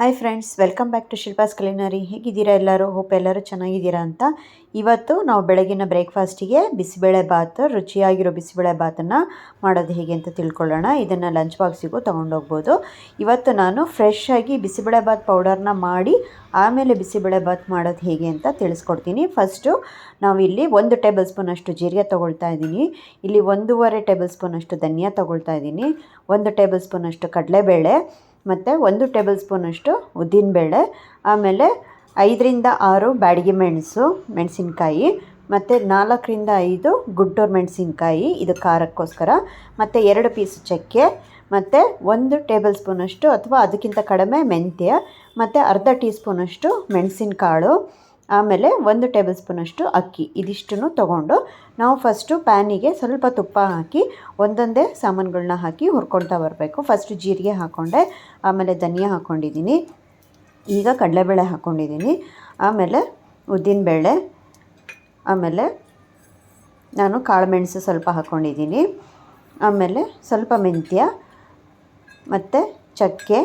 Hi friends welcome back to Shilpa's culinary ಹೇಗಿದ್ದೀರಾ ಎಲ್ಲರೂ? Hope ಎಲ್ಲರೂ ಚೆನ್ನಾಗಿದ್ದೀರಾ ಅಂತ. ಇವತ್ತು ನಾವು ಬೆಳಗಿನ ಬ್ರೇಕ್ಫಾಸ್ಟಿಗೆ ಬಿಸಿಬೇಳೆ ಬಾತ್ ರುಚಿಯಾಗಿರೋ ಬಿಸಿಬೇಳೆ ಭಾತನ್ನು ಮಾಡೋದು ಹೇಗೆ ಅಂತ ತಿಳ್ಕೊಳ್ಳೋಣ. ಇದನ್ನು ಲಂಚ್ ಬಾಕ್ಸಿಗೂ ತೊಗೊಂಡೋಗ್ಬೋದು ಇವತ್ತು ನಾನು ಫ್ರೆಶ್ ಆಗಿ ಬಿಸಿಬೇಳೆ ಬಾತ್ ಪೌಡರ್ನ ಮಾಡಿ, ಆಮೇಲೆ ಬಿಸಿಬೇಳೆ ಬಾತ್ ಮಾಡೋದು ಹೇಗೆ ಅಂತ ತಿಳಿಸ್ಕೊಡ್ತೀನಿ. ಫಸ್ಟು ನಾವಿಲ್ಲಿ ಒಂದು ಟೇಬಲ್ ಸ್ಪೂನಷ್ಟು ಜೀರಿಗೆ ತೊಗೊಳ್ತಾ ಇದ್ದೀನಿ. ಇಲ್ಲಿ ಒಂದೂವರೆ ಟೇಬಲ್ ಸ್ಪೂನಷ್ಟು ಧನಿಯಾ ತೊಗೊಳ್ತಾ ಇದ್ದೀನಿ. ಒಂದು ಟೇಬಲ್ ಸ್ಪೂನಷ್ಟು ಕಡಲೆಬೇಳೆ. ಮತ್ತು ಒಂದು ಟೇಬಲ್ ಸ್ಪೂನಷ್ಟು ಉದ್ದಿನಬೇಳೆ ಆಮೇಲೆ ಐದರಿಂದ ಆರು ಬ್ಯಾಡಗಿ ಮೆಣಸು, ಮೆಣಸಿನ್ಕಾಯಿ, ಮತ್ತು ನಾಲ್ಕರಿಂದ ಐದು ಗುಂಟೂರು ಮೆಣಸಿನ್ಕಾಯಿ, ಇದು ಖಾರಕ್ಕೋಸ್ಕರ, ಮತ್ತು ಎರಡು ಪೀಸ್ ಚಕ್ಕೆ, ಮತ್ತು ಒಂದು ಟೇಬಲ್ ಸ್ಪೂನಷ್ಟು ಅಥವಾ ಅದಕ್ಕಿಂತ ಕಡಿಮೆ ಮೆಂತ್ಯ, ಮತ್ತು ಅರ್ಧ ಟೀ ಸ್ಪೂನಷ್ಟು ಮೆಣಸಿನಕಾಳು ಆಮೇಲೆ ಒಂದು ಟೇಬಲ್ ಸ್ಪೂನಷ್ಟು ಅಕ್ಕಿ ಇದಿಷ್ಟನ್ನು ತೊಗೊಂಡು ನಾವು ಫಸ್ಟು ಪ್ಯಾನಿಗೆ ಸ್ವಲ್ಪ ತುಪ್ಪ ಹಾಕಿ, ಒಂದೊಂದೇ ಸಾಮಾನುಗಳನ್ನ ಹಾಕಿ ಹುರ್ಕೊಳ್ತಾ ಬರಬೇಕು. ಫಸ್ಟು ಜೀರಿಗೆ ಹಾಕ್ಕೊಂಡೆ ಆಮೇಲೆ ಧನಿಯಾ ಹಾಕ್ಕೊಂಡಿದ್ದೀನಿ ಈಗ ಕಡಲೆಬೇಳೆ ಹಾಕ್ಕೊಂಡಿದ್ದೀನಿ ಆಮೇಲೆ ಉದ್ದಿನಬೇಳೆ, ಆಮೇಲೆ ನಾನು ಕಾಳುಮೆಣಸು ಸ್ವಲ್ಪ ಹಾಕ್ಕೊಂಡಿದ್ದೀನಿ ಆಮೇಲೆ ಸ್ವಲ್ಪ ಮೆಂತ್ಯ, ಮತ್ತು ಚಕ್ಕೆ,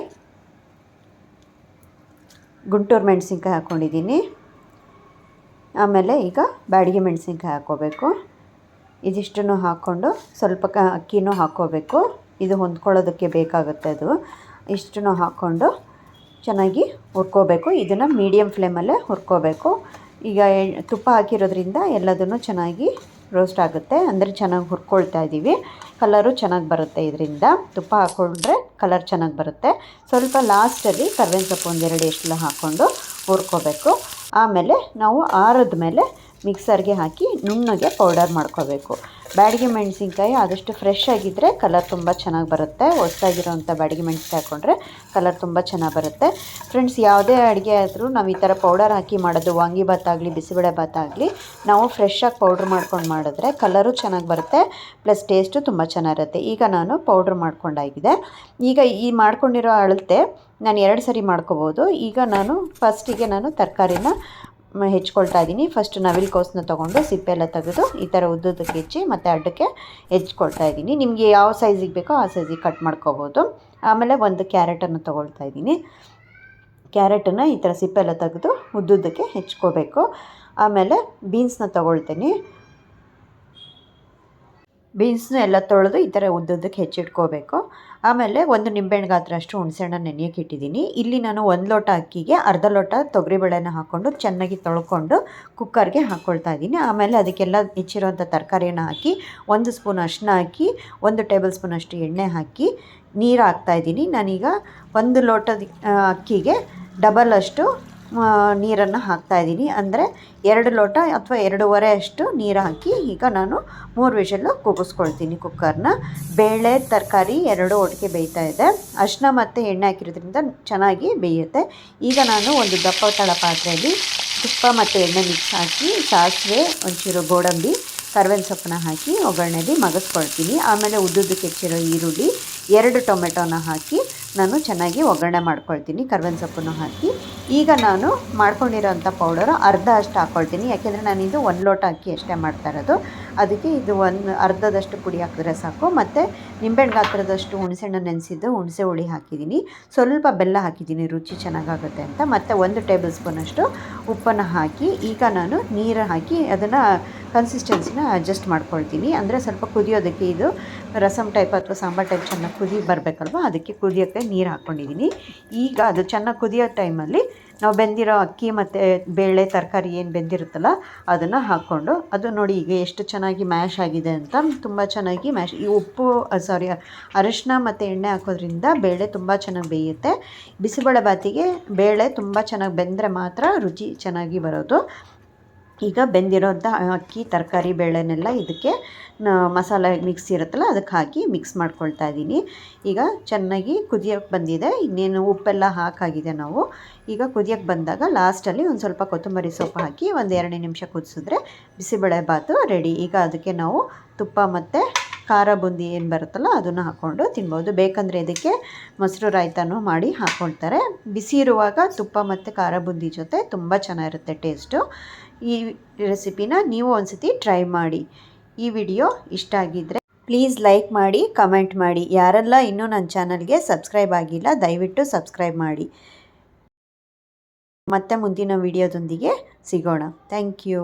ಗುಂಟೂರು ಮೆಣಸಿನ್ಕಾಯಿ ಹಾಕ್ಕೊಂಡಿದ್ದೀನಿ ಆಮೇಲೆ ಈಗ ಬ್ಯಾಡಿಗೆ ಮೆಣಸಿನ್ಕಾಯಿ ಹಾಕ್ಕೋಬೇಕು. ಇದಿಷ್ಟನ್ನು ಹಾಕ್ಕೊಂಡು ಸ್ವಲ್ಪ ಕ ಅಕ್ಕಿನೂ ಹಾಕ್ಕೋಬೇಕು. ಇದು ಹೊಂದ್ಕೊಳ್ಳೋದಕ್ಕೆ ಬೇಕಾಗುತ್ತೆ ಅದು. ಇಷ್ಟನ್ನು ಹಾಕ್ಕೊಂಡು ಚೆನ್ನಾಗಿ ಹುರ್ಕೋಬೇಕು. ಇದನ್ನು ಮೀಡಿಯಮ್ ಫ್ಲೇಮಲ್ಲೇ ಹುರ್ಕೋಬೇಕು. ಈಗ ತುಪ್ಪ ಹಾಕಿರೋದ್ರಿಂದ ಎಲ್ಲದನ್ನು ಚೆನ್ನಾಗಿ ರೋಸ್ಟ್ ಆಗುತ್ತೆ. ಅಂದರೆ ಚೆನ್ನಾಗಿ ಹುರ್ಕೊಳ್ತಾ ಇದ್ದೀವಿ. ಕಲರು ಚೆನ್ನಾಗಿ ಬರುತ್ತೆ ಇದರಿಂದ. ತುಪ್ಪ ಹಾಕ್ಕೊಂಡ್ರೆ ಕಲರ್ ಚೆನ್ನಾಗಿ ಬರುತ್ತೆ. ಸ್ವಲ್ಪ ಲಾಸ್ಟಲ್ಲಿ ಕರ್ಬೇವಿನ ಸೊಪ್ಪು ಒಂದೆರಡು ಎಷ್ಟು ಹಾಕ್ಕೊಂಡು ಹುರ್ಕೋಬೇಕು. ಆಮೇಲೆ ನಾವು ಆರದ ಮೇಲೆ ಮಿಕ್ಸರ್ಗೆ ಹಾಕಿ ನುಣ್ಣಗೆ ಪೌಡರ್ ಮಾಡ್ಕೋಬೇಕು. ಬ್ಯಾಡಗಿ ಮೆಣಸಿನ್ಕಾಯಿ ಆದಷ್ಟು ಫ್ರೆಶ್ ಆಗಿದ್ದರೆ ಕಲರ್ ತುಂಬ ಚೆನ್ನಾಗಿ ಬರುತ್ತೆ. ಹೊಸದಾಗಿರೋಂಥ ಬ್ಯಾಡಿಗೆ ಮೆಣಸಿನ್ಕಾಯಿ ಹಾಕ್ಕೊಂಡ್ರೆ ಕಲರ್ ತುಂಬ ಚೆನ್ನಾಗಿ ಬರುತ್ತೆ. ಫ್ರೆಂಡ್ಸ್ ಯಾವುದೇ ಅಡುಗೆ ಆದರೂ ನಾವು ಈ ಥರ ಪೌಡರ್ ಹಾಕಿ ಮಾಡೋದು, ವಾಂಗಿಭಾತ್ ಆಗಲಿ ಬಿಸಿಬೇಳೆ ಭಾತ್ ಆಗಲಿ, ನಾವು ಫ್ರೆಶ್ಶಾಗಿ ಪೌಡ್ರ್ ಮಾಡ್ಕೊಂಡು ಮಾಡಿದ್ರೆ ಕಲರು ಚೆನ್ನಾಗಿ ಬರುತ್ತೆ ಪ್ಲಸ್ ಟೇಸ್ಟು ತುಂಬ ಚೆನ್ನಾಗಿರುತ್ತೆ ಈಗ ನಾನು ಪೌಡ್ರ್ ಮಾಡ್ಕೊಂಡಾಗಿದೆ ಈಗ ಈ ಮಾಡ್ಕೊಂಡಿರೋ ಅಳತೆ ನಾನು ಎರಡು ಸರಿ ಮಾಡ್ಕೋಬೋದು. ಈಗ ನಾನು ಫಸ್ಟಿಗೆ ನಾನು ತರಕಾರಿನ ಹೆಚ್ಕೊಳ್ತಾ ಇದ್ದೀನಿ. ಫಸ್ಟ್ ನವಿಲು ಕೋಸನ್ನ ತೊಗೊಂಡು ಸಿಪ್ಪೆ ಎಲ್ಲ ತೆಗೆದು ಈ ಥರ ಉದ್ದಕ್ಕೆ ಹೆಚ್ಚಿ ಮತ್ತು ಅಡ್ಡಕ್ಕೆ ಹೆಚ್ಕೊಳ್ತಾ ಇದ್ದೀನಿ. ನಿಮಗೆ ಯಾವ ಸೈಜಿಗೆ ಬೇಕೋ ಆ ಸೈಜಿಗೆ ಕಟ್ ಮಾಡ್ಕೋಬೋದು. ಆಮೇಲೆ ಒಂದು ಕ್ಯಾರೆಟನ್ನು ತೊಗೊಳ್ತಾ ಇದ್ದೀನಿ. ಕ್ಯಾರೆಟನ್ನು ಈ ಥರ ಸಿಪ್ಪೆ ಎಲ್ಲ ತೆಗೆದು ಉದ್ದುದಕ್ಕೆ ಹೆಚ್ಕೋಬೇಕು. ಆಮೇಲೆ ಬೀನ್ಸ್ನ ತೊಗೊಳ್ತೀನಿ. ಬೀನ್ಸ್ನ ಎಲ್ಲ ತೊಳೆದು ಈ ಥರ ಉದ್ದುದ್ದಕ್ಕೆ ಹೆಚ್ಚಿಟ್ಕೋಬೇಕು. ಆಮೇಲೆ ಒಂದು ನಿಂಬೆಹಣ್ಣು ಗಾತ್ರ ಅಷ್ಟು ಹುಣಸೆಹಣ್ಣ ನೆನೆಯೋಕೆ ಇಟ್ಟಿದ್ದೀನಿ. ಇಲ್ಲಿ ನಾನು ಒಂದು ಲೋಟ ಅಕ್ಕಿಗೆ ಅರ್ಧ ಲೋಟ ತೊಗರಿಬೇಳೆನ ಹಾಕ್ಕೊಂಡು ಚೆನ್ನಾಗಿ ತೊಳ್ಕೊಂಡು ಕುಕ್ಕರ್ಗೆ ಹಾಕ್ಕೊಳ್ತಾ ಇದ್ದೀನಿ. ಆಮೇಲೆ ಅದಕ್ಕೆಲ್ಲ ಹೆಚ್ಚಿರೋಂಥ ತರಕಾರಿಯನ್ನು ಹಾಕಿ, ಒಂದು ಸ್ಪೂನ್ ಅಷ್ಟನ್ನ ಹಾಕಿ, ಒಂದು ಟೇಬಲ್ ಸ್ಪೂನ್ ಅಷ್ಟು ಎಣ್ಣೆ ಹಾಕಿ ನೀರು ಹಾಕ್ತಾಯಿದ್ದೀನಿ ನಾನೀಗ ಒಂದು ಲೋಟದ ಅಕ್ಕಿಗೆ ಡಬಲ್ ಅಷ್ಟು ನೀರನ್ನು ಹಾಕ್ತಾಯಿದ್ದೀನಿ ಅಂದರೆ ಎರಡು ಲೋಟ ಅಥವಾ ಎರಡೂವರೆ ಅಷ್ಟು ನೀರು ಹಾಕಿ ಈಗ ನಾನು ಮೂರು ವಿಷಲ್ಲು ಕೂಗಿಸ್ಕೊಳ್ತೀನಿ ಕುಕ್ಕರ್ನ. ಬೇಳೆ, ತರಕಾರಿ ಎರಡು ಒಟ್ಟಿಗೆ ಬೇಯ್ತಾ ಇದೆ. ಅರಿಶಿನ ಮತ್ತು ಎಣ್ಣೆ ಹಾಕಿರೋದ್ರಿಂದ ಚೆನ್ನಾಗಿ ಬೇಯುತ್ತೆ. ಈಗ ನಾನು ಒಂದು ದಪ್ಪ ತಳ ಪಾತ್ರೆಯಲ್ಲಿ ತುಪ್ಪ ಮತ್ತು ಎಣ್ಣೆ ಮಿಕ್ಸ್ ಹಾಕಿ ಸಾಸಿವೆ, ಒಂಚೂರು ಗೋಡಂಬಿ, ಕರ್ಬೇವಿನ ಸೊಪ್ಪನ್ನ ಹಾಕಿ ಒಗ್ಗರಣೆಯಲ್ಲಿ ಮಗಸ್ಕೊಳ್ತೀನಿ. ಆಮೇಲೆ ಉದ್ದುದ್ದಕ್ಕೆ ಹೆಚ್ಚಿರೋ ಈರುಳ್ಳಿ, ಎರಡು ಟೊಮೆಟೊನ ಹಾಕಿ ನಾನು ಚೆನ್ನಾಗಿ ಒಗ್ಗರಣೆ ಮಾಡ್ಕೊಳ್ತೀನಿ ಕರ್ಬೇವಿನ ಸೊಪ್ಪನ್ನು ಹಾಕಿ. ಈಗ ನಾನು ಮಾಡ್ಕೊಂಡಿರೋಂಥ ಪೌಡರು ಅರ್ಧ ಅಷ್ಟು ಹಾಕ್ಕೊಳ್ತೀನಿ ಯಾಕೆಂದರೆ ನಾನಿದು ಒಂದು ಲೋಟ ಅಕ್ಕಿ ಅಷ್ಟೇ ಮಾಡ್ತಾ ಇರೋದು. ಅದಕ್ಕೆ ಇದು ಒಂದು ಅರ್ಧದಷ್ಟು ಪುಡಿ ಹಾಕಿದ್ರೆ ಸಾಕು. ಮತ್ತು ನಿಂಬೆಹಣ್ಣು ಗಾತ್ರದಷ್ಟು ಹುಣಸೆಹಣ್ಣು ನೆನೆಸಿದ್ದು ಹುಣಸೆ ಹುಳಿ ಹಾಕಿದ್ದೀನಿ. ಸ್ವಲ್ಪ ಬೆಲ್ಲ ಹಾಕಿದ್ದೀನಿ, ರುಚಿ ಚೆನ್ನಾಗಾಗುತ್ತೆ ಅಂತ. ಮತ್ತು ಒಂದು ಟೇಬಲ್ ಸ್ಪೂನಷ್ಟು ಉಪ್ಪನ್ನು ಹಾಕಿ, ಈಗ ನಾನು ನೀರು ಹಾಕಿ ಅದನ್ನು ಕನ್ಸಿಸ್ಟೆನ್ಸಿನ ಅಡ್ಜಸ್ಟ್ ಮಾಡ್ಕೊಳ್ತೀನಿ. ಅಂದರೆ ಸ್ವಲ್ಪ ಕುದಿಯೋದಕ್ಕೆ ಇದು ರಸಮ್ ಟೈಪ್ ಅಥವಾ ಸಾಂಬಾರು ಟೈಪ್ ಚೆನ್ನಾಗಿ ಕುದಿ ಬರಬೇಕಲ್ವ? ಅದಕ್ಕೆ ಕುದಿಯೋಕ್ಕೆ ನೀರು ಹಾಕ್ಕೊಂಡಿದ್ದೀನಿ ಈಗ ಅದು ಚೆನ್ನಾಗಿ ಕುದಿಯೋ ಟೈಮಲ್ಲಿ ನಾವು ಬೆಂದಿರೋ ಅಕ್ಕಿ ಮತ್ತು ಬೇಳೆ, ತರಕಾರಿ ಏನು ಬೆಂದಿರುತ್ತಲ್ಲ, ಅದನ್ನು ಹಾಕ್ಕೊಂಡು ಅದು ನೋಡಿ ಈಗ ಎಷ್ಟು ಚೆನ್ನಾಗಿ ಮ್ಯಾಶ್ ಆಗಿದೆ ಅಂತ ತುಂಬ ಚೆನ್ನಾಗಿ ಮ್ಯಾಶ್ ಈ ಉಪ್ಪು ಸಾರಿ ಅರಿಶಿನ ಮತ್ತು ಎಣ್ಣೆ ಹಾಕೋದ್ರಿಂದ ಬೇಳೆ ತುಂಬ ಚೆನ್ನಾಗಿ ಬೇಯುತ್ತೆ. ಬಿಸಿಬೇಳೆ ಬಾತಿಗೆ ಬೇಳೆ ತುಂಬ ಚೆನ್ನಾಗಿ ಬೆಂದರೆ ಮಾತ್ರ ರುಚಿ ಚೆನ್ನಾಗಿ ಬರೋದು. ಈಗ ಬೆಂದಿರೋಂಥ ಅಕ್ಕಿ, ತರಕಾರಿ ಬೇಳೆನೆಲ್ಲ ಇದಕ್ಕೆ ಮಸಾಲೆ ಮಿಕ್ಸ್ ಇರುತ್ತಲ್ಲ, ಅದಕ್ಕೆ ಹಾಕಿ ಮಿಕ್ಸ್ ಮಾಡ್ಕೊಳ್ತಾ ಇದ್ದೀನಿ. ಈಗ ಚೆನ್ನಾಗಿ ಕುದಿಯೋಕ್ಕೆ ಬಂದಿದೆ. ಇನ್ನೇನು ಉಪ್ಪೆಲ್ಲ ಹಾಕಾಗಿದೆ ನಾವು. ಈಗ ಕುದಿಯೋಕ್ಕೆ ಬಂದಾಗ ಲಾಸ್ಟಲ್ಲಿ ಒಂದು ಸ್ವಲ್ಪ ಕೊತ್ತಂಬರಿ ಸೊಪ್ಪು ಹಾಕಿ ಒಂದು ಎರಡನೇ ನಿಮಿಷ ಕುದಿಸಿದ್ರೆ ಬಿಸಿಬೇಳೆ ಬಾತು ರೆಡಿ ಈಗ ಅದಕ್ಕೆ ನಾವು ತುಪ್ಪ ಮತ್ತು ಖಾರ ಬುಂದಿ ಏನು ಬರುತ್ತಲ್ಲ ಅದನ್ನು ಹಾಕ್ಕೊಂಡು ತಿನ್ಬೋದು. ಬೇಕಂದರೆ ಇದಕ್ಕೆ ಮೊಸರು ರಾಯ್ತನೂ ಮಾಡಿ ಹಾಕ್ಕೊಳ್ತಾರೆ ಬಿಸಿ ಇರುವಾಗ ತುಪ್ಪ ಮತ್ತು ಖಾರ ಬುಂದಿ ಜೊತೆ ತುಂಬ ಚೆನ್ನಾಗಿರುತ್ತೆ ಟೇಸ್ಟು. ಈ ರೆಸಿಪಿನ ನೀವು ಒಂದ್ಸತಿ ಟ್ರೈ ಮಾಡಿ. ಈ ವಿಡಿಯೋ ಇಷ್ಟ ಆಗಿದ್ದರೆ ಪ್ಲೀಸ್ ಲೈಕ್ ಮಾಡಿ, ಕಮೆಂಟ್ ಮಾಡಿ. ಯಾರೆಲ್ಲ ಇನ್ನೂ ನನ್ನ ಚಾನಲ್ಗೆ ಸಬ್ಸ್ಕ್ರೈಬ್ ಆಗಿಲ್ಲ, ದಯವಿಟ್ಟು ಸಬ್ಸ್ಕ್ರೈಬ್ ಮಾಡಿ. ಮತ್ತೆ ಮುಂದಿನ ವಿಡಿಯೋದೊಂದಿಗೆ ಸಿಗೋಣ. Thank you.